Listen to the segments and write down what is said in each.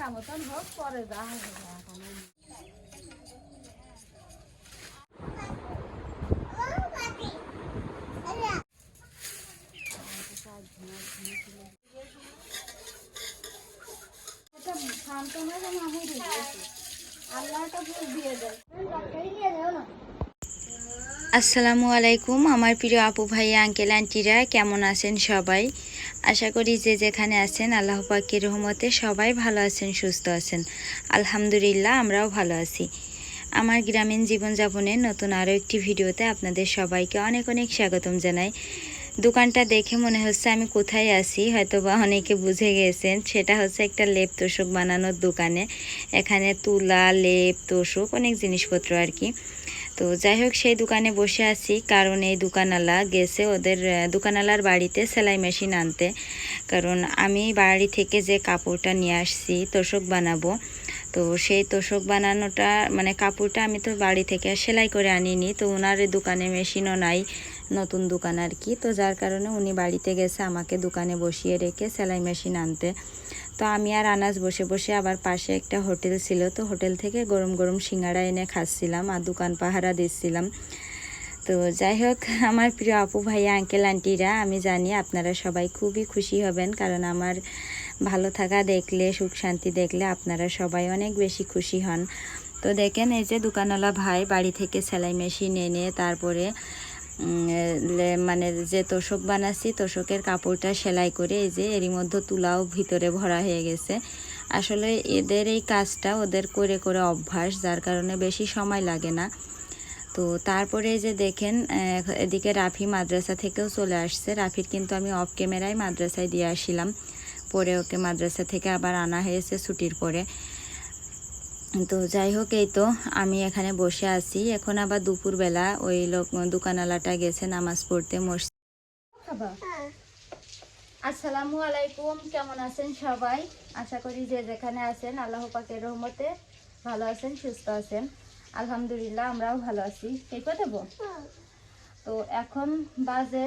জায়গা মতন হোক, পরে আসসালামু আলাইকুম, আমার প্রিয় আপু ভাই আঙ্কেল, আন্টিরা, কেমন আছেন সবাই? আশা করি যে যেখানে আছেন আল্লাহ পাকের রহমতে সবাই ভালো আছেন, সুস্থ আছেন। আলহামদুলিল্লাহ আমরাও ভালো আছি। আমার গ্রামীণ জীবনযাপনের নতুন আরও একটি ভিডিওতে আপনাদের সবাইকে অনেক অনেক স্বাগতম জানাই। দোকানটা দেখে মনে হচ্ছে আমি কোথায় আছি হয়তো বা অনেকে বুঝে গেছেন। সেটা হচ্ছে একটা লেপ তোষক বানানোর দোকানে। এখানে তুলা, লেপ, তোষক অনেক জিনিসপত্র আর কি। তো যাই হোক সেই দোকানে বসে আছি। কারণ এই দোকানওয়ালা গেছে ওদের দোকানওয়ালার বাড়িতে সেলাই মেশিন আনতে। কারণ আমি বাড়ি থেকে যে কাপড়টা নিয়ে আসছি, তোষক বানাবো, তো সেই তোষক বানানোটা মানে কাপড়টা আমি তো বাড়ি থেকে সেলাই করে আনিনি। তো ওনার দোকানে মেশিনও নাই। নতুন দোকান আর কি। তো যার কারণে উনি বাড়িতে গেছে, আমাকে দোকানে বসিয়ে রেখে সেলাই মেশিন আনতে। তো আমি আর আনাজ বসে বসে আবার পাশে একটা হোটেল ছিল, তো হোটেল থেকে গরম গরম সিঙ্গাড়া এনে খাচ্ছিলাম আর দোকান পাহারা দিচ্ছিলাম। তো যাই হোক, আমার প্রিয় আপু ভাই আঙ্কেল আন্টিরা আমি জানি আপনারা সবাই খুবই খুশি হবেন, কারণ আমার ভালো থাকা দেখলে, সুখ শান্তি দেখলে আপনারা সবাই অনেক বেশি খুশি হন। তো দেখেন এই যে দোকানওয়ালা ভাই বাড়ি থেকে সেলাই মেশিন এনে তারপরে মানে যে তোষক বানাচ্ছি, তোষকের কাপড়টা সেলাই করে এই যে এরই মধ্যে তুলাও ভিতরে ভরা হয়ে গেছে। আসলে এদের এই কাজটা ওদের করে করে অভ্যাস, যার কারণে বেশি সময় লাগে না। তো তারপরে যে দেখেন এদিকে রাফি মাদ্রাসা থেকেও চলে আসছে। রাফির কিন্তু আমি অফ ক্যামেরায় মাদ্রাসায় দিয়ে আসছিলাম। পরে ওকে মাদ্রাসা থেকে আবার আনা হয়েছে ছুটির পরে। তো যাই হোক, এই তো আমি এখানে বসে আছি। এখন আবার দুপুরবেলা ওই লোক, দোকানওয়ালাটা গেছে নামাজ পড়তে, মসজিদ। আসসালামু আলাইকুম, কেমন আছেন সবাই? আশা করি যে যেখানে আছেন, আল্লাহ পাকের রহমতে ভালো আছেন, সুস্থ আছেন। আলহামদুলিল্লাহ, আমরাও ভালো আছি। এই কথা দেবো তো এখন বাজে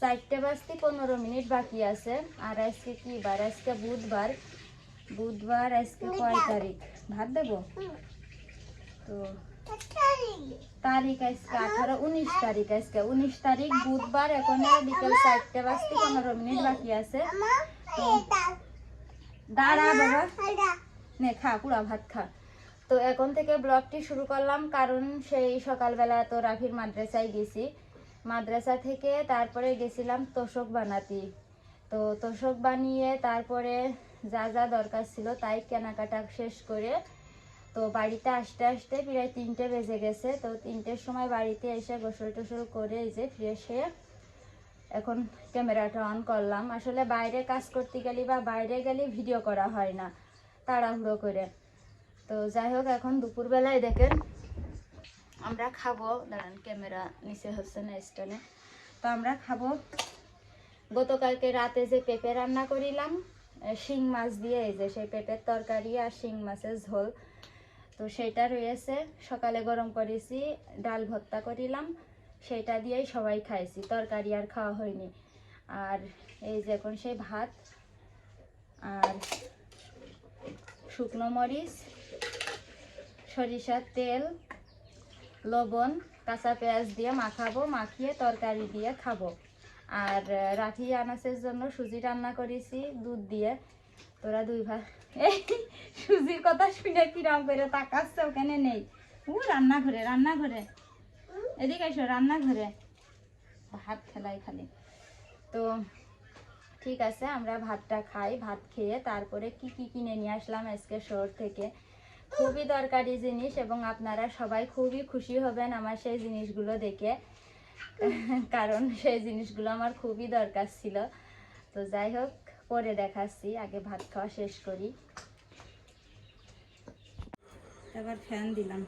চারটে বাজতে পনেরো মিনিট বাকি আছে। আর আজকে কি বার? আজকে বুধবার। বুধবার আজকে কয় তারিখ? ভাত দেবো? তো তারিখ। আজকে আঠারো উনিশ তারিখ আজকে। উনিশ তারিখ বুধবার এখন বিকেল চারটে বাজতে পনেরো মিনিট বাকি আছে। দাঁড়া বাবা। নে খা পুরা ভাত খা। তো এখন থেকে ব্লগটি শুরু করলাম কারণ সেই সকালবেলা তো রাফির মাদ্রাসায় গেছি। মাদ্রাসা থেকে তারপরে গেছিলাম তোষক বানাতে। তো তোষক বানিয়ে তারপরে যা যা দরকার ছিল তাই কেনাকাটা শেষ করে তো বাড়িতে আসতে আসতে প্রায় তিনটে বেজে গেছে। তো তিনটের সময় বাড়িতে এসে গোসল টোসল করে এই যে ফ্রেশ হয়ে এখন ক্যামেরাটা অন করলাম। আসলে বাইরে কাজ করতে গেলে বা বাইরে গেলে ভিডিও করা হয় না, তাড়াহুড়ো করে। তো যাই হোক, এখন দুপুরবেলায় দেখেন আমরা খাব। দাঁড়ান, ক্যামেরা নিচে হচ্ছে না স্টোনে তো আমরা খাব। গতকালকে রাতে যে পেঁপে রান্না করিলাম শিং মাছ দিয়ে এই যে সেই পেঁপের তরকারি আর শিং মাছের ঝোল। তো সেইটা রয়েছে। সকালে গরম করেছি, ডাল ভর্তা করিলাম। সেটা দিয়েই সবাই খাইছি। তরকারি আর খাওয়া হয়নি। আর এই যে এখন সেই ভাত আর শুকনো মরিচ, সরিষার তেল, লবণ, কাঁচা পেঁয়াজ দিয়ে মাখাবো, মাখিয়ে তরকারি দিয়ে খাব। আর রাখি আনাসের জন্য সুজি রান্না করেছি, দুধ দিয়ে। তোরা দুই ভাই এই, সুজির কথা শুনে কিরম করে তাকাচ্ছে, ওখানে নেই। ও রান্নাঘরে রান্নাঘরে। এদিকে এসো, রান্নাঘরে। ভাত খেলাই খালি। তো, ঠিক আছে, আমরা ভাতটা খাই, ভাত খেয়ে তারপরে কি কি কিনে নিয়ে আসলাম আজকে শহর থেকে। খুবই দরকারি জিনিস এবং আপনারা সবাই খুবই খুশি হবেন আমার সেই জিনিসগুলো দেখে। কারণ সেই জিনিসগুলো আমার খুবই দরকার ছিল। তো যাই হোক পরে দেখাচ্ছি আগে ভাত খাওয়া শেষ করি। এবার ফ্যান দিলাম।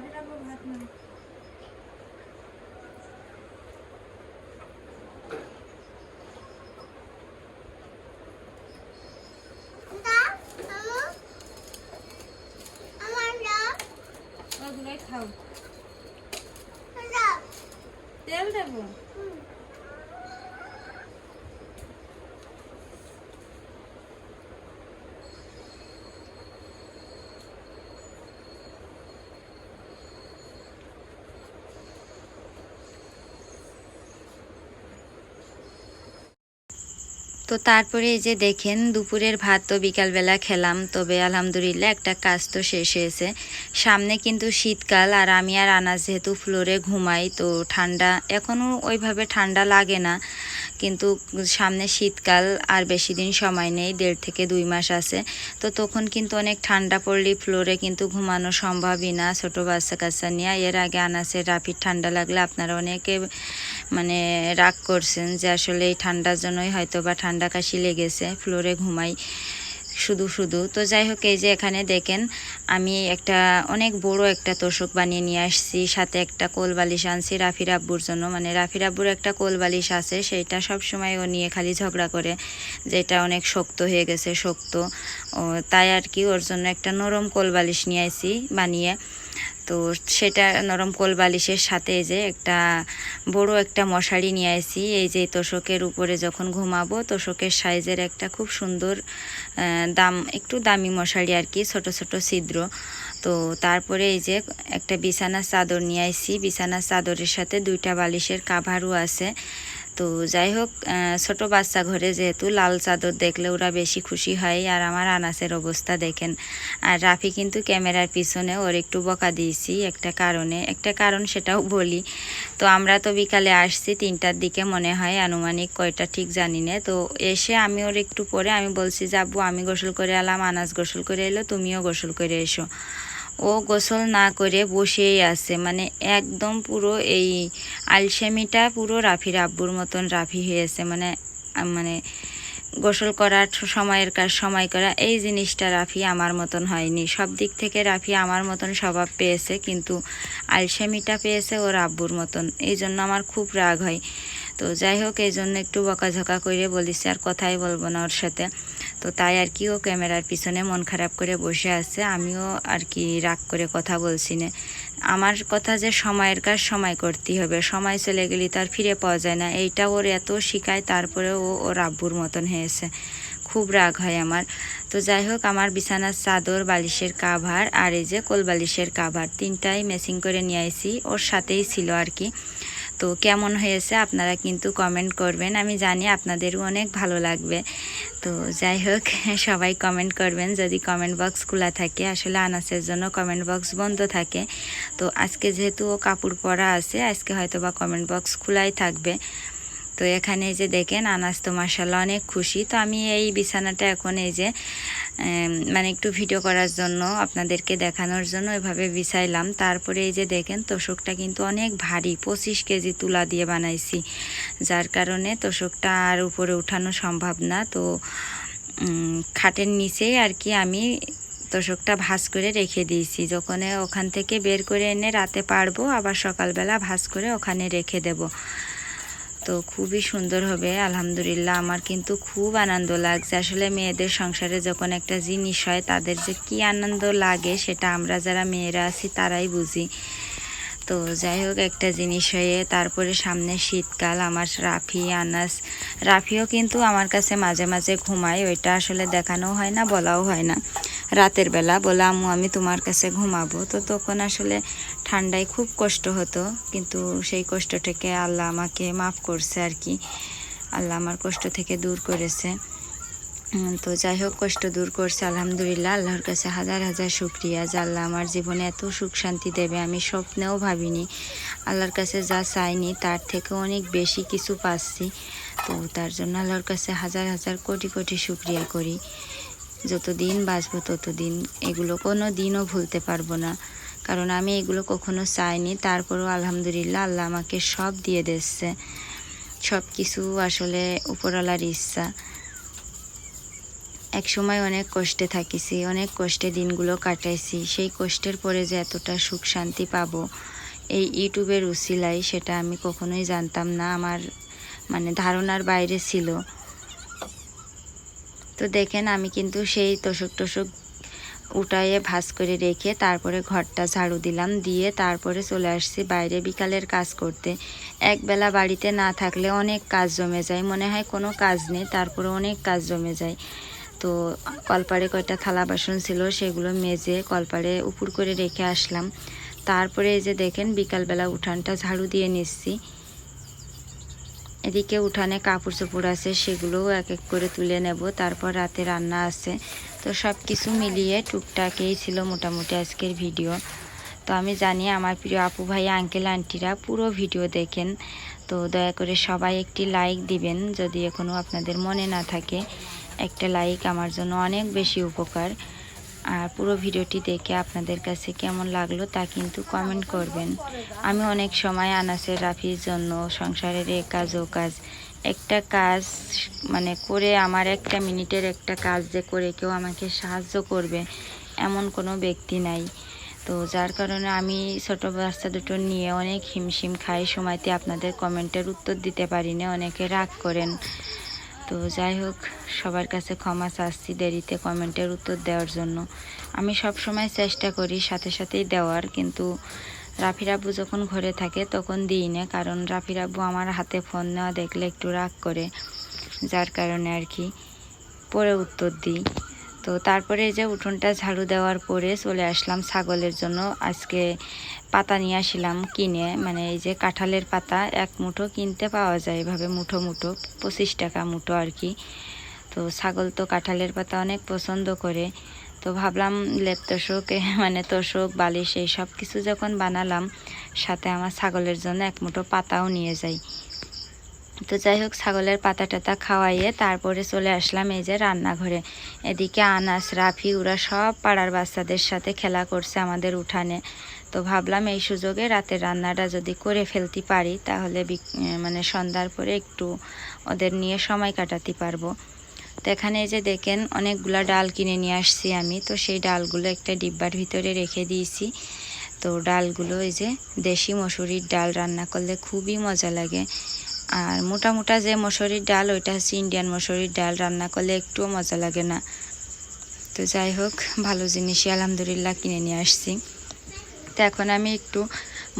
রাখো রাখো ভাত না ওগুলোই খাও তেল দেবো তো তারপরে এই যে দেখেন, দুপুরের ভাত তো বিকালবেলা খেলাম, তবে আলহামদুলিল্লাহ একটা কাজ তো শেষ হয়েছে। সামনে কিন্তু শীতকাল, আর আমি আর আনাজ যেহেতু ফ্লোরে ঘুমাই, তো ঠান্ডা এখনও ওইভাবে ঠান্ডা লাগে না। কিন্তু সামনে শীতকাল, আর বেশি দিন সময় নেই, দেড় থেকে দুই মাস আছে, তো তখন কিন্তু অনেক ঠান্ডা পড়লে ফ্লোরে কিন্তু ঘুমানো সম্ভবই না। ছোটো বাচ্চা কাচ্চা নিয়ে, এর আগে আনাসের রাফির ঠান্ডা লাগলে আপনারা অনেকে মানে রাগ করছেন যে আসলে এই ঠান্ডার জন্যই হয়তো বা ঠান্ডা কাশি লেগেছে, ফ্লোরে ঘুমাই শুধু শুধু। তো যাই হোক, এই যে এখানে দেখেন, আমি একটা অনেক বড় একটা তোষক বানিয়ে নিয়ে আসছি, সাথে একটা কোল বালিশ আনছি রাফির আব্বুর জন্য। মানে রাফির আব্বুর একটা কোল বালিশ আছে, সেইটা সব সময় ও নিয়ে খালি ঝগড়া করে, যেটা অনেক শক্ত হয়ে গেছে, শক্ত। ও তাই আর কি, ওর জন্য একটা নরম কোল বালিশ নিয়ে আসি বানিয়ে। তো সেটা নরম কোল বালিশের সাথে যে একটা বড় একটা মশারি নিয়ে আসি এই যে তোষকের উপরে যখন ঘুমাবো, তোষকের সাইজের একটা খুব সুন্দর দাম, একটু দামি মশারি আর কি, ছোট ছোট ছিদ্র। তো তারপরে এই যে একটা বিছানার চাদর নিয়ে আসি বিছানার চাদরের সাথে দুইটা বালিশের কাভারও আছে। তো যাই হোক ছোট বাচ্চা ঘরে যেহেতু লাল চাদর দেখলে ওরা বেশি খুশি হয় আর আমার আনাসের অবস্থা দেখেন। আর রাফি কিন্তু ক্যামেরার পিছনে ওর একটু বকা দিয়েছি একটা কারণে। একটা কারণ সেটাও বলি। তো আমরা তো বিকালে আসছি, তিনটার দিকে মনে হয় আনুমানিক কয়টা ঠিক জানি না। তো এসে আমি ওর একটু পরে আমি বলছি, যাব, আমি গোসল করে এলাম, আনাস গোসল করে এলো, তুমিও গোসল করে এসো। ও গোসল না করে বসেই আছে। মানে একদম পুরো এই আলসেমিটা পুরো রাফির আব্বুর মতন রাফি হয়েছে মানে মানে গোসল করার সময়ের কাজ সময় করা এই জিনিসটা রাফি আমার মতন হয়নি। সব দিক থেকে রাফি আমার মতন স্বভাব পেয়েছে, কিন্তু আলসেমিটা পেয়েছে ওর আব্বুর মতন। এই জন্য আমার খুব রাগ হয়। তো যাই হোক এই জন্য একটু বকাঝকা করে বলিস আর কথাই বলব না ওর সাথে। তো তাই আর কি ও ক্যামেরার পিছনে মন খারাপ করে বসে আছে, আমিও আর কি রাগ করে কথা বলছি না। আমার কথা যে সময়ের কাজ সময় করতেই হবে, সময় চলে গেলে তো আর ফিরে পাওয়া যায় না। এইটা ওর এত শিখায় তারপরে ও ওর আব্বুর মতন হয়েছে। খুব রাগ হয় আমার। তো যাই হোক আমার বিছানার চাদর, বালিশের কাভার, আর এই যে কোল বালিশের কাভার, তিনটাই মেসিং করে নিয়ে আইছি। ওর সাথেই ছিল আর কি। তো কেমন হয়েছে আপনারা কিন্তু কমেন্ট করবেন। আমি জানি আপনাদেরও অনেক ভালো লাগবে। তো যাই হোক, সবাই কমেন্ট করবেন যদি কমেন্ট বক্স খোলা থাকে। আসলে আনাসের জন্য কমেন্ট বক্স বন্ধ থাকে। তো আজকে যেহেতু ও কাপড় পরা আছে, আজকে হয়তো বা কমেন্ট বক্স খোলাই থাকবে। তো এখানে এই যে দেখেন আনাস তো মাসাল্লাহ অনেক খুশি। তো আমি এই বিছানাটা এখন এই যে মানে একটু ভিডিও করার জন্য আপনাদেরকে দেখানোর জন্য এভাবে বিছাইলাম। তারপরে এই যে দেখেন, তোষকটা কিন্তু অনেক ভারী, পঁচিশ কেজি তুলা দিয়ে বানাইছি। যার কারণে তোষকটা আর উপরে উঠানো সম্ভব না। তো খাটের নিচেই আর কি আমি তোষকটা ভাঁজ করে রেখে দিয়েছি। যখন ওখান থেকে বের করে এনে রাতে পারব, আবার সকালবেলা ভাঁজ করে ওখানে রেখে দেব। তো খুবই সুন্দর হবে, আলহামদুলিল্লাহ। আমার কিন্তু খুব আনন্দ লাগছে। আসলে মেয়েদের সংসারে যখন একটা জিনিস হয়, তাদের যে কি আনন্দ লাগে সেটা আমরা যারা মেয়েরা আছি, তারাই বুঝি। তো যাই হোক, একটা জিনিস হয়ে তারপরে সামনে শীতকাল, আমার রাফি, আনাস। রাফিও কিন্তু আমার কাছে মাঝে মাঝে ঘুমায়, ওইটা আসলে দেখানো হয় না, বলাও হয় না। রাতের বেলা বলে আমি তোমার কাছে ঘুমাবো। তো তখন আসলে ঠান্ডায় খুব কষ্ট হতো, কিন্তু সেই কষ্ট থেকে আল্লাহ আমাকে মাফ করছে আর কি। আল্লাহ আমার কষ্ট থেকে দূর করেছে। তো যাই হোক, কষ্ট দূর করছে, আলহামদুলিল্লাহ, আল্লাহর কাছে হাজার হাজার শুক্রিয়া, যে আল্লাহ আমার জীবনে এত সুখ শান্তি দেবে, আমি স্বপ্নেও ভাবিনি, আল্লাহর কাছে যা চাইনি, তার থেকে অনেক বেশি কিছু পাচ্ছি, তো তার জন্য আল্লাহর কাছে হাজার হাজার কোটি কোটি শুক্রিয়া করি, যতদিন বাঁচবো ততদিন এগুলো কোনো দিনও ভুলতে পারব না, কারণ আমি এগুলো কখনো চাইনি, তারপরেও আলহামদুলিল্লাহ আল্লাহ আমাকে সব দিয়ে দিচ্ছে সব কিছু আসলে উপরওয়ালার ইচ্ছা এক সময় অনেক কষ্টে থাকিছি, অনেক কষ্টে দিনগুলো কাটাইছি। সেই কষ্টের পরে যে এতটা সুখ শান্তি পাবো, এই ইউটিউবের উসিলাই সেটা আমি কখনোই জানতাম না, আমার মানে ধারণার বাইরে ছিল। তো দেখেন, আমি কিন্তু সেই তোষক টোষক উঠাইয়ে ভাজ করে রেখে তারপরে ঘরটা ঝাড়ু দিলাম, দিয়ে তারপরে চলে আসছি বাইরে বিকালের কাজ করতে। একবেলা বাড়িতে না থাকলে অনেক কাজ জমে যায়, মনে হয় কোনো কাজ নেই, তারপরে অনেক কাজ জমে যায়। তো কলপারে কয়টা থালা বাসন ছিল সেগুলো মেজে কলপারে উপর করে রেখে আসলাম। তারপরে এই যে দেখেন বিকালবেলা উঠানটা ঝাড়ু দিয়ে নিচ্ছি। এদিকে উঠানে কাপড় চোপড় আছে, সেগুলোও এক এক করে তুলে নেব। তারপর রাতে রান্না আছে। তো সব কিছু মিলিয়ে টুকটাকেই ছিল মোটামুটি আজকের ভিডিও। তো আমি জানি আমার প্রিয় আপু ভাই, আঙ্কেল, আন্টিরা পুরো ভিডিও দেখেন। তো দয়া করে সবাই একটি লাইক দিবেন যদি এখনও আপনাদের মনে না থাকে। একটা লাইক আমার জন্য অনেক বেশি উপকার। আর পুরো ভিডিওটি দেখে আপনাদের কাছে কেমন লাগল তা কিন্তু কমেন্ট করবেন। আমি অনেক সময় আনাসের, রাফির জন্য সংসারের এ কাজ, ও কাজ একটা কাজ মানে করে আমার একটা মিনিটের একটা কাজ যে করে কেউ আমাকে সাহায্য করবে এমন কোনো ব্যক্তি নাই। তো যার কারণে আমি ছোট বাচ্চা দুটো নিয়ে অনেক হিমশিম খাই। সময়তে আপনাদের কমেন্টের উত্তর দিতে পারি না অনেকে রাগ করেন। তো যাই হোক, সবার কাছে ক্ষমা চাচ্ছি দেরিতে কমেন্টের উত্তর দেওয়ার জন্য। আমি সব সময় চেষ্টা করি সাথে সাথেই দেওয়ার, কিন্তু রাফির আব্বু যখন ঘরে থাকে তখন দিই না, কারণ রাফির আব্বু আমার হাতে ফোন নেওয়া দেখলে একটু রাগ করে, যার কারণে আর কি। পরে উত্তর দিই। তো তারপরে যে উঠোনটা ঝাড়ু দেওয়ার পরে চলে আসলাম ছাগলের জন্য। আজকে পাতা নিয়ে আসলাম কিনে মানে এই যে কাঁঠালের পাতা এক মুঠো কিনতে পাওয়া যায় এভাবে মুঠো মুঠো, পঁচিশ টাকা মুঠো আর কি। তো ছাগল তো কাঁঠালের পাতা অনেক পছন্দ করে। তো ভাবলাম লেপ তোষক মানে তোষক, বালিশ, এই সব কিছু যখন বানালাম, সাথে আমার ছাগলের জন্য এক মুঠো পাতাও নিয়ে যাই। তো যাই হোক, ছাগলের পাতা টাতা খাওয়াইয়ে তারপরে চলে আসলাম এই যে রান্নাঘরে। এদিকে আনাস, রাফি, ওরা সব পাড়ার বাচ্চাদের সাথে খেলা করছে আমাদের উঠানে। তো ভাবলাম এই সুযোগে রাতের রান্নাটা যদি করে ফেলতে পারি, তাহলে মানে সন্ধ্যার পরে একটু ওদের নিয়ে সময় কাটাতে পারব। তো এখানে এই যে দেখেন, অনেকগুলা ডাল কিনে নিয়ে আসছি আমি। তো সেই ডালগুলো একটা ডিব্বার ভিতরে রেখে দিয়েছি। তো ডালগুলো এই যে দেশি মসুরির ডাল রান্না করলে খুবই মজা লাগে। আর মোটা মোটা যে মসুরির ডাল, ওইটা হচ্ছে ইন্ডিয়ান মসুরির ডাল, রান্না করলে একটুও মজা লাগে না। তো যাই হোক, ভালো জিনিসই আলহামদুলিল্লাহ কিনে নিয়ে আসছি। তো এখন আমি একটু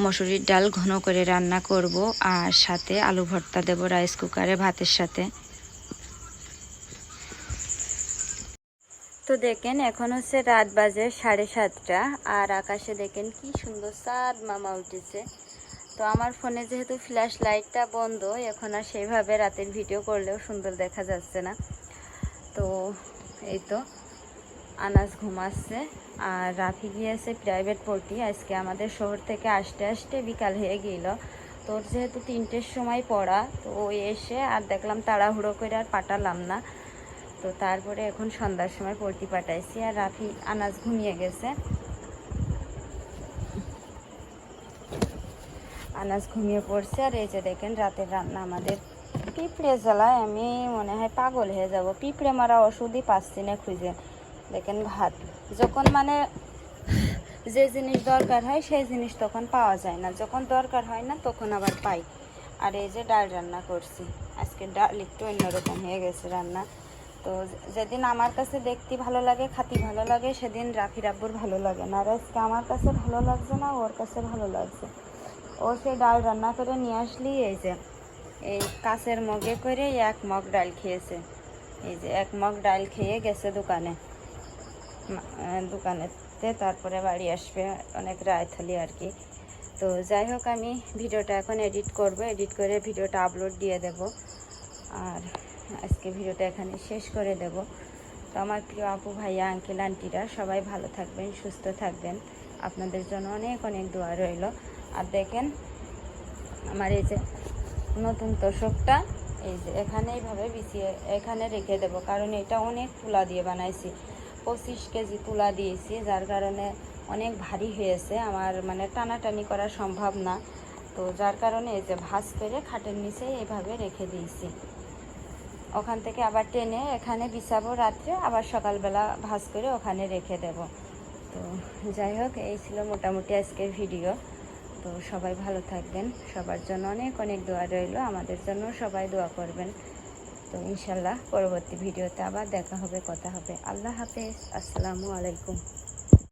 মসুরির ডাল ঘন করে রান্না করব আর সাথে আলু ভর্তা দেবো রাইস কুকারে ভাতের সাথে। তো দেখেন, এখন হচ্ছে রাত বাজে সাড়ে সাতটা, আর আকাশে দেখেন কি সুন্দর সাদ মামা উঠেছে। তো আমার ফোনে যেহেতু ফ্ল্যাশ লাইটটা বন্ধ, এখন আর সেইভাবে রাতের ভিডিও করলেও সুন্দর দেখা যাচ্ছে না। তো এই তো আনাজ ঘুমাচ্ছে আর রাফি গিয়েছে প্রাইভেট পড়তি আজকে আমাদের শহর থেকে আসতে আসতে বিকাল হয়ে গেল। তোর যেহেতু তিনটের সময় পড়া, তো ওই এসে আর দেখলাম তাড়াহুড়ো করে আর পাঠালাম না। তো তারপরে এখন সন্ধ্যার সময় পড়তি পাঠাইছি আর রাফি আনাজ ঘুমিয়ে গেছে। আনাজ ঘুমিয়ে পড়ছে আর এই যে দেখেন রাতের রান্না আমাদের। পিঁপড়ে জ্বালায় আমি মনে হয় পাগল হয়ে যাব। পিঁপড়ে মারা ওষুধই পাচ্ছি না খুঁজে। দেখেন ভাত। যখন মানে যে জিনিস দরকার হয়, সেই জিনিস তখন পাওয়া যায় না। যখন দরকার হয় না, তখন আবার পাই। আর এই যে ডাল রান্না করছি। আজকে ডাল একটু অন্যরকম হয়ে গেছে রান্না। তো যেদিন আমার কাছে দেখতে ভালো লাগে, খাতি ভালো লাগে, সেদিন রাফি রাব্বুর ভালো লাগে না। আর আজকে আমার কাছে ভালো লাগছে না, ওর কাছে ভালো লাগছে। ও সেই ডাল রান্না করে নিয়ে আসলি, এই যে, এই কাছের মগে করে এক মগ ডাল খেয়েছে। এই যে, এক মগ ডাল খেয়ে গেছে দোকানে। দোকানেতে তারপরে বাড়ি আসবে, অনেক রাত হলি আর কি। তো যাই হোক, আমি ভিডিওটা এখন এডিট করব। এডিট করে ভিডিওটা আপলোড দিয়ে দেব। আর আজকে ভিডিওটা এখানে শেষ করে দেব। তো আমার প্রিয় আপু, ভাইয়া আঙ্কেল আন্টিরা সবাই ভালো থাকবেন, সুস্থ থাকবেন। আপনাদের জন্য অনেক অনেক দোয়া রইল। আর দেখেন আমার এই যে নতুন তোষকটা, এই যে এখানে এইভাবে বিছিয়ে, এখানে রেখে দেব, কারণ এটা অনেক তুলা দিয়ে বানাইছি। পঁচিশ কেজি তুলা দিয়েছি, যার কারণে অনেক ভারী হয়েছে। আমার মানে টানাটানি করা সম্ভব না। তো যার কারণে এই যে ভাঁজ করে খাটের নিচে এইভাবে রেখে দিয়েছি। ওখান থেকে আবার টেনে এখানে বিছাবো রাত্রে, আবার সকালবেলা ভাঁজ করে ওখানে রেখে দেব। তো যাই হোক, এই ছিল মোটামুটি আজকের ভিডিও। তো সবাই ভালো থাকবেন। সবার জন্য অনেক অনেক দোয়া রইল। আমাদের জন্য সবাই দোয়া করবেন। তো ইনশাল্লাহ পরবর্তী ভিডিওতে আবার দেখা হবে, কথা হবে। আল্লাহ হাফেজ। আসসালামু আলাইকুম।